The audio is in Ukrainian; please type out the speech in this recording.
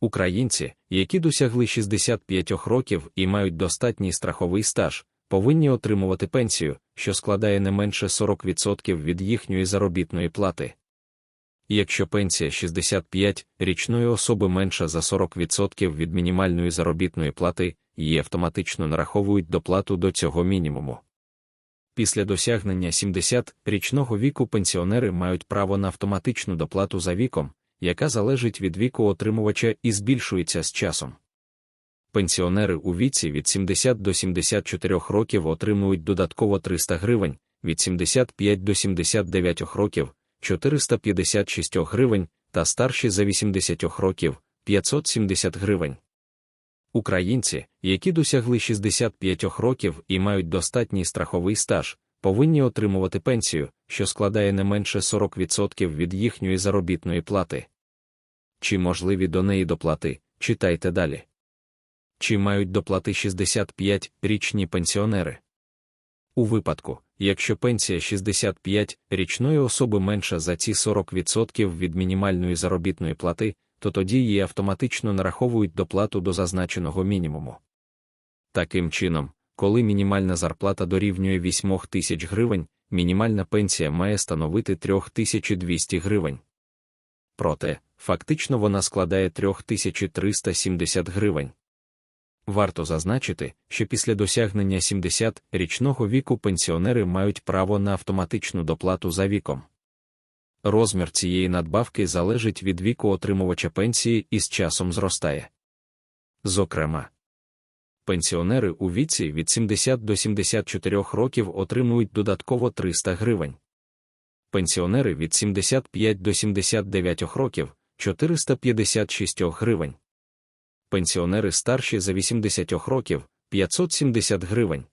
Українці, які досягли 65 років і мають достатній страховий стаж, повинні отримувати пенсію, що складає не менше 40% від їхньої заробітної плати. Якщо пенсія 65 річної особи менша за 40% від мінімальної заробітної плати, її автоматично нараховують доплату до цього мінімуму. Після досягнення 70-річного віку пенсіонери мають право на автоматичну доплату за віком, яка залежить від віку отримувача і збільшується з часом. Пенсіонери у віці від 70 до 74 років отримують додатково 300 гривень, від 75 до 79 років 456 гривень та старші за 80 років 570 гривень. Українці, які досягли 65 років і мають достатній страховий стаж, повинні отримувати пенсію, що складає не менше 40% від їхньої заробітної плати. Чи можливі до неї доплати, читайте далі. Чи мають доплати 65-річні пенсіонери? У випадку, якщо пенсія 65 річної особи менша за ці 40% від мінімальної заробітної плати, то тоді її автоматично нараховують доплату до зазначеного мінімуму. Таким чином, коли мінімальна зарплата дорівнює 8 тисяч гривень, мінімальна пенсія має становити 3200 гривень. Проте, фактично вона складає 3370 гривень. Варто зазначити, що після досягнення 70-річного віку пенсіонери мають право на автоматичну доплату за віком. Розмір цієї надбавки залежить від віку отримувача пенсії і з часом зростає. Зокрема, пенсіонери у віці від 70 до 74 років отримують додатково 300 гривень. Пенсіонери від 75 до 79 років 456 гривень. Пенсіонери старші за 80 років 570 гривень.